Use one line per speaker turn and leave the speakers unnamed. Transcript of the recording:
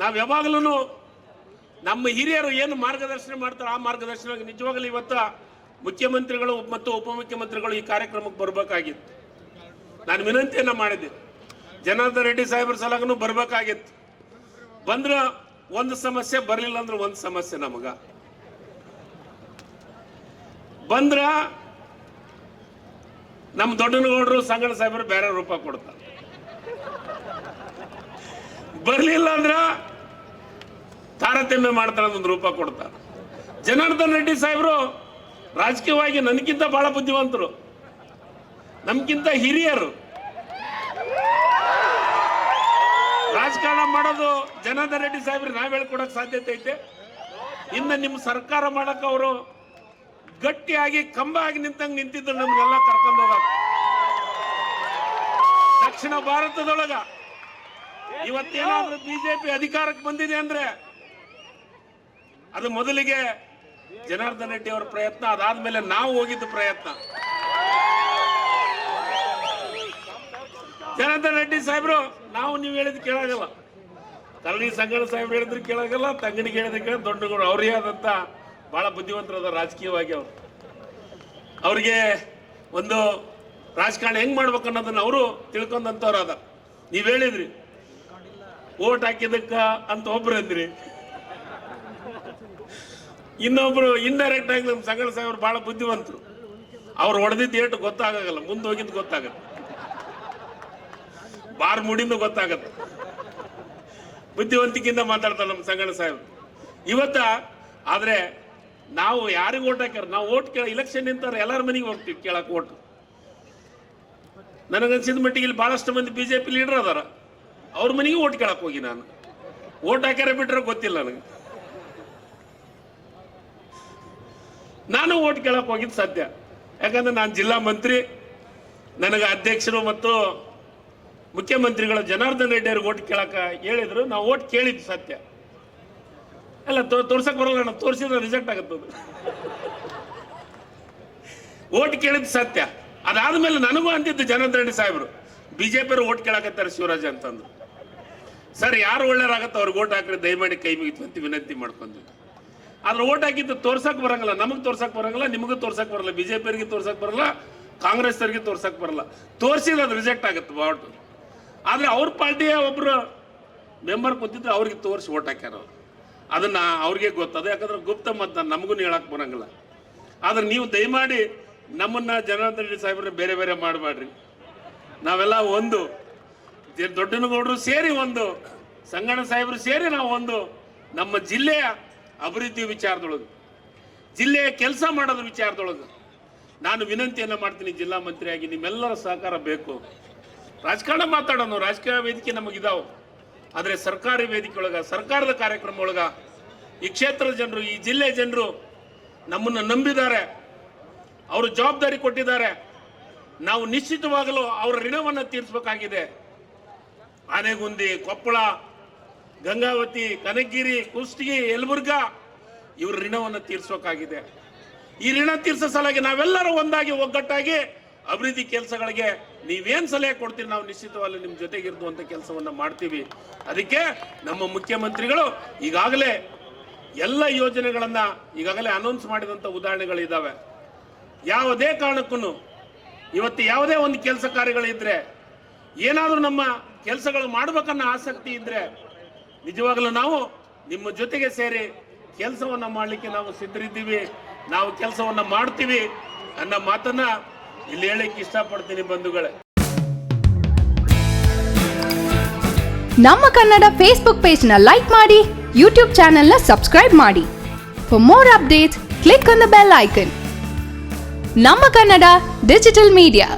ನಾವು ಯಾವಾಗಲೂ ನಮ್ಮ ಹಿರಿಯರು ಏನು ಮಾರ್ಗದರ್ಶನ ಮಾಡ್ತಾರೋ ಆ ಮಾರ್ಗದರ್ಶನ ನಿಜವಾಗಲೂ ಇವತ್ತು ಮುಖ್ಯಮಂತ್ರಿಗಳು ಮತ್ತು ಉಪಮುಖ್ಯಮಂತ್ರಿಗಳು ಈ ಕಾರ್ಯಕ್ರಮಕ್ಕೆ ಬರಬೇಕಾಗಿತ್ತು. ನಾನು ವಿನಂತಿಯನ್ನ ಮಾಡಿದ್ದೆ ಜನಾರ್ದನ್ ರೆಡ್ಡಿ ಸಾಹೇಬ್ರ ಸಲಗನು ಬರ್ಬೇಕಾಗಿತ್ತು. ಬಂದ್ರ ಒಂದು ಸಮಸ್ಯೆ ಬರಲಿಲ್ಲ ಅಂದ್ರೆ ಒಂದು ಸಮಸ್ಯೆ ನಮಗ. ಬಂದ್ರ ನಮ್ಮ ದೊಡ್ಡನಗೌಡರು ಸಂಗಣ ಸಾಹೇಬರು ಬೇರೆ ರೂಪ ಕೊಡ್ತಾರೆ. ಬರ್ಲಿಲ್ಲ ಅಂದ್ರ ತಾರತಮ್ಯ ಮಾಡ್ತಾರೆ ಒಂದು ರೂಪ ಕೊಡ್ತಾರೆ. ಜನಾರ್ದನ್ ರೆಡ್ಡಿ ಸಾಹೇಬರು ರಾಜಕೀಯವಾಗಿ ನನಗಿಂತ ಬಹಳ ಬುದ್ಧಿವಂತರು. ನಮ್ಗಿಂತ ಹಿರಿಯರು. ರಾಜಕಾರಣ ಮಾಡೋದು ಜನಾರ್ದನ್ ರೆಡ್ಡಿ ಸಾಹೇಬ್ರಿಗೆ ನಾವು ಹೇಳ್ಕೊಡಕ್ ಸಾಧ್ಯತೆ ಐತೆ. ಇನ್ನು ನಿಮ್ಮ ಸರ್ಕಾರ ಮಾಡಕ್ ಅವರು ಗಟ್ಟಿಯಾಗಿ ಕಂಬ ಆಗಿ ನಿಂತಂಗ್ ನಿಂತಿದ್ರು ನಮ್ಗೆಲ್ಲ ಕರ್ಕೊಂಡು ಹೋಗಕ್ಕೆ ದಕ್ಷಿಣ ಭಾರತದೊಳಗ ಇವತ್ತೇನಾದ್ರೂ ಬಿಜೆಪಿ ಅಧಿಕಾರಕ್ಕೆ ಬಂದಿದೆ ಅಂದ್ರೆ ಅದು ಮೊದಲಿಗೆ ಜನಾರ್ದನ್ ರೆಡ್ಡಿ ಅವರ ಪ್ರಯತ್ನ, ಅದಾದ್ಮೇಲೆ ನಾವು ಹೋಗಿದ್ದ ಪ್ರಯತ್ನ. ಜನಾರ್ದನ್ ರೆಡ್ಡಿ ಸಾಹೇಬ್ರು, ನಾವು ನೀವು ಹೇಳಿದ್ ಕೇಳಾಗಲ್ಲ. ತರಣಿ ಸಂಗಣ ಸಾಹೇಬ್ರು ಹೇಳಿದ್ರು ಕೇಳಾಗಲ್ಲ ತಂಗಣಿಗೆ ಹೇಳಿದ್ರೆ ದೊಡ್ಡಗಳು ಅವರೇ ಆದಂತ ಬಹಳ ಬುದ್ಧಿವಂತರದ ರಾಜಕೀಯವಾಗಿ ಅವರು. ಅವ್ರಿಗೆ ಒಂದು ರಾಜಕಾರಣ ಹೆಂಗ್ ಮಾಡ್ಬೇಕು ಅನ್ನೋದನ್ನ ಅವರು ತಿಳ್ಕೊಂಡಂತವ್ರು ಅದ ನೀವ್ ಹೇಳಿದ್ರಿ ಓಟ್ ಹಾಕಿದಕ್ಕ ಅಂತ ಒಬ್ರು ಅಂದ್ರಿ. ಇನ್ನೊಬ್ರು ಇಂಡೈರೆಕ್ಟ್ ಆಗಿ ನಮ್ಮ ಸಂಗಣ ಸಾಹೇಬ್ರು ಬಹಳ ಬುದ್ಧಿವಂತರು. ಅವ್ರು ಹೊಡೆದಿದ್ದು ಏಟು ಗೊತ್ತಾಗಲ್ಲ, ಮುಂದೆ ಹೋಗಿದ್ದು ಗೊತ್ತಾಗತ್ತೆ. ಬಾರ್ ಮುಡಿಂದು ಗೊತ್ತಾಗತ್ತೆ. ಬುದ್ಧಿವಂತಿಕೆಯಿಂದ ಮಾತಾಡ್ತಾರೆ ನಮ್ಮ ಸಂಗಣ ಸಾಹೇಬ್ ಇವತ್ತ ಆದ್ರೆ ನಾವು ಯಾರಿಗೆ ಓಟ್ ಹಾಕ್ಯಾರ? ನಾವು ಓಟ್ ಕೇಳ ಇಲೆಕ್ಷನ್ ನಿಂತಾರೆ ಎಲ್ಲರ ಮನೆಗೆ ಹೋಗ್ತೀವಿ ಕೇಳಕ್ ಓಟ್. ನನಗನ್ಸಿದ ಮಟ್ಟಿಗೆ ಇಲ್ಲಿ ಬಹಳಷ್ಟು ಮಂದಿ ಬಿಜೆಪಿ ಲೀಡರ್ ಅದಾರ. ಅವ್ರ ಮನೆಗೆ ಓಟ್ ಕೇಳಕ್ ಹೋಗಿ ನಾನು. ಓಟ್ ಹಾಕ್ಯಾರ ಬಿಟ್ರೆ ಗೊತ್ತಿಲ್ಲ ನನಗೆ. ನಾನು ಓಟ್ ಕೇಳಕ್ ಹೋಗಿದ್ದು ಸತ್ಯ ಯಾಕಂದ್ರೆ ನಾನು ಜಿಲ್ಲಾ ಮಂತ್ರಿ, ನನಗೆ ಅಧ್ಯಕ್ಷರು ಮತ್ತು ಮುಖ್ಯಮಂತ್ರಿಗಳ ಜನಾರ್ದನ್ ರೆಡ್ಡಿ ಅವ್ರಿಗೆ ಓಟ್ ಕೇಳಕ ಹೇಳಿದ್ರು. ನಾವು ಓಟ್ ಕೇಳಿದ್ದು ಸತ್ಯ ಅಲ್ಲ ತೋರ್ಸಕ್ ಬರಲ್ಲ ನಾನು, ತೋರಿಸಿದ್ರೆ ರಿಜೆಕ್ಟ್ ಆಗುತ್ತೆ ಓಟ್ ಕೇಳಿದ್ದು ಸತ್ಯ. ಅದಾದ್ಮೇಲೆ ನನಗೂ ಅಂತಿದ್ದು ಜನಾರ್ದನ್ ರೆಡ್ಡಿ ಸಾಹೇಬರು. ಬಿಜೆಪಿ ಅವರು ಓಟ್ ಕೇಳಕತ್ತಾರೆ ಶಿವರಾಜ್ ಅಂತಂದು ಸರ್, ಯಾರು ಒಳ್ಳೆಯರಾಗತ್ತ? ಅವ್ರಿಗೆ ಓಟ್ ಹಾಕ್ರಿ ದಯಮಾಡಿ ಕೈ ಮುಗಿತು ಅಂತ ವಿನಂತಿ ಮಾಡ್ಕೊಂಡ್ವಿ. ಆದ್ರೆ ಓಟ್ ಹಾಕಿದ್ದು ತೋರ್ಸಕ್ ಬರಂಗಿಲ್ಲ. ನಮಗೆ ತೋರ್ಸಕ್ ಬರಂಗಿಲ್ಲ, ನಿಮಗೂ ತೋರ್ಸಕ್ ಬರಲ್ಲ. ಬಿಜೆಪಿಯವರಿಗೆ ತೋರ್ಸಕ್ ಬರಲ್ಲ ಕಾಂಗ್ರೆಸ್ ಅವರಿಗೆ ತೋರ್ಸಕ್ ಬರಲ್ಲ. ತೋರಿಸಿದ್ರೆ ಅದು ರಿಜೆಕ್ಟ್ ಆಗುತ್ತೆ ವಾಟ್ ಆದ್ರೆ ಅವ್ರ ಪಾರ್ಟಿಯ ಒಬ್ರು ಮೆಂಬರ್ ಕೂತಿದ್ರೆ ಅವ್ರಿಗೆ ತೋರಿಸಿ ಓಟ್ ಹಾಕ್ಯಾರ ಅವ್ರು. ಅದನ್ನ ಅವ್ರಿಗೆ ಗೊತ್ತದ. ಯಾಕಂದ್ರೆ ಗುಪ್ತ ಮತ ನಮಗೂ ಹೇಳಕ್ ಬರಂಗಿಲ್ಲ. ಆದ್ರೆ ನೀವು ದಯಮಾಡಿ ನಮ್ಮನ್ನ ಜನಾರ್ದನ್ ರೆಡ್ಡಿ ಸಾಹೇಬ್ರೆ ಬೇರೆ ಬೇರೆ ಮಾಡಬೇಡ್ರಿ. ನಾವೆಲ್ಲ ಒಂದು ದೊಡ್ಡನಗೌಡರು ಸೇರಿ ಒಂದು ಸಂಗಣ ಸಾಹೇಬರು ಸೇರಿ ನಾವು ಒಂದು ನಮ್ಮ ಜಿಲ್ಲೆಯ ಅಭಿವೃದ್ಧಿ ವಿಚಾರದೊಳಗೆ, ಜಿಲ್ಲೆಯ ಕೆಲಸ ಮಾಡೋದ್ರ ವಿಚಾರದೊಳಗೆ ನಾನು ವಿನಂತಿಯನ್ನು ಮಾಡ್ತೀನಿ ಜಿಲ್ಲಾ ಮಂತ್ರಿಯಾಗಿ, ನಿಮ್ಮೆಲ್ಲರ ಸಹಕಾರ ಬೇಕು. ರಾಜಕಾರಣ ಮಾತಾಡೋಣ, ರಾಜಕೀಯ ವೇದಿಕೆ ನಮಗಿದಾವೆ ಆದರೆ ಸರ್ಕಾರಿ ವೇದಿಕೆ ಒಳಗೆ ಸರ್ಕಾರದ ಕಾರ್ಯಕ್ರಮ ಒಳಗೆ ಈ ಕ್ಷೇತ್ರದ ಜನರು, ಈ ಜಿಲ್ಲೆ ಜನರು ನಮ್ಮನ್ನು ನಂಬಿದ್ದಾರೆ. ಅವರು ಜವಾಬ್ದಾರಿ ಕೊಟ್ಟಿದ್ದಾರೆ. ನಾವು ನಿಶ್ಚಿತವಾಗಲೂ ಅವರ ಋಣವನ್ನು ತೀರಿಸಬೇಕಾಗಿದೆ. ಆನೆಗುಂದಿ, ಕೊಪ್ಪಳ, ಗಂಗಾವತಿ ಕನಕಗಿರಿ ಕುಷ್ಟಗಿ ಯಲಬುರ್ಗಾ, ಇವ್ರ ಋಣವನ್ನು ತೀರ್ಸೋಕ್ಕಾಗಿದೆ ಈ ಋಣ ತೀರ್ಸೋ ಸಲುವಾಗಿ ನಾವೆಲ್ಲರೂ ಒಂದಾಗಿ, ಒಗ್ಗಟ್ಟಾಗಿ ಅಭಿವೃದ್ಧಿ ಕೆಲಸಗಳಿಗೆ ನೀವೇನ್ ಸಲಹೆ ಕೊಡ್ತೀರಿ, ನಾವು ನಿಶ್ಚಿತವಾಗಿ ನಿಮ್ಮ ಅಂತ ಕೆಲಸವನ್ನ ಮಾಡ್ತೀವಿ. ಅದಕ್ಕೆ ನಮ್ಮ ಮುಖ್ಯಮಂತ್ರಿಗಳು ಈಗಾಗಲೇ ಎಲ್ಲ ಯೋಜನೆಗಳನ್ನ ಈಗಾಗಲೇ ಅನೌನ್ಸ್ ಮಾಡಿದಂತ ಉದಾಹರಣೆಗಳಿದ್ದಾವೆ ಯಾವುದೇ ಕಾರಣಕ್ಕೂ ಇವತ್ತು ಯಾವುದೇ ಒಂದು ಕೆಲಸ ಕಾರ್ಯಗಳಿದ್ರೆ ಏನಾದರೂ ನಮ್ಮ ಕೆಲಸಗಳು ಮಾಡಬೇಕನ್ನ ಆಸಕ್ತಿ ಇದ್ರೆ ನಿಜವಾಗಲೂ ನಾವು ನಿಮ್ಮ ಜೊತೆಗೆ ಸೇರಿ ಕೆಲಸವನ್ನ ಮಾಡಲಿಕ್ಕೆ ನಾವು ಸಿದ್ಧರಿದ್ದೀವಿ. ನಾವು ಕೆಲಸವನ್ನ ಮಾಡ್ತೀವಿ ಅನ್ನೋ ಮಾತನ್ನ ಇಲ್ಲಿ ಹೇಳಕ್ಕೆ ಇಷ್ಟಪಡ್ತೀನಿ ಬಂಧುಗಳೇ.
ನಮ್ಮ ಕನ್ನಡ ಫೇಸ್ಬುಕ್ ಪೇಜ್ನ ಲೈಕ್ ಮಾಡಿ ಯೂಟ್ಯೂಬ್ನ ಸಬ್ಸ್ಕ್ರೈಬ್ ಮಾಡಿ. For more update click on the bell icon ನಮ್ಮ ಕನ್ನಡ ಡಿಜಿಟಲ್ ಮೀಡಿಯಾ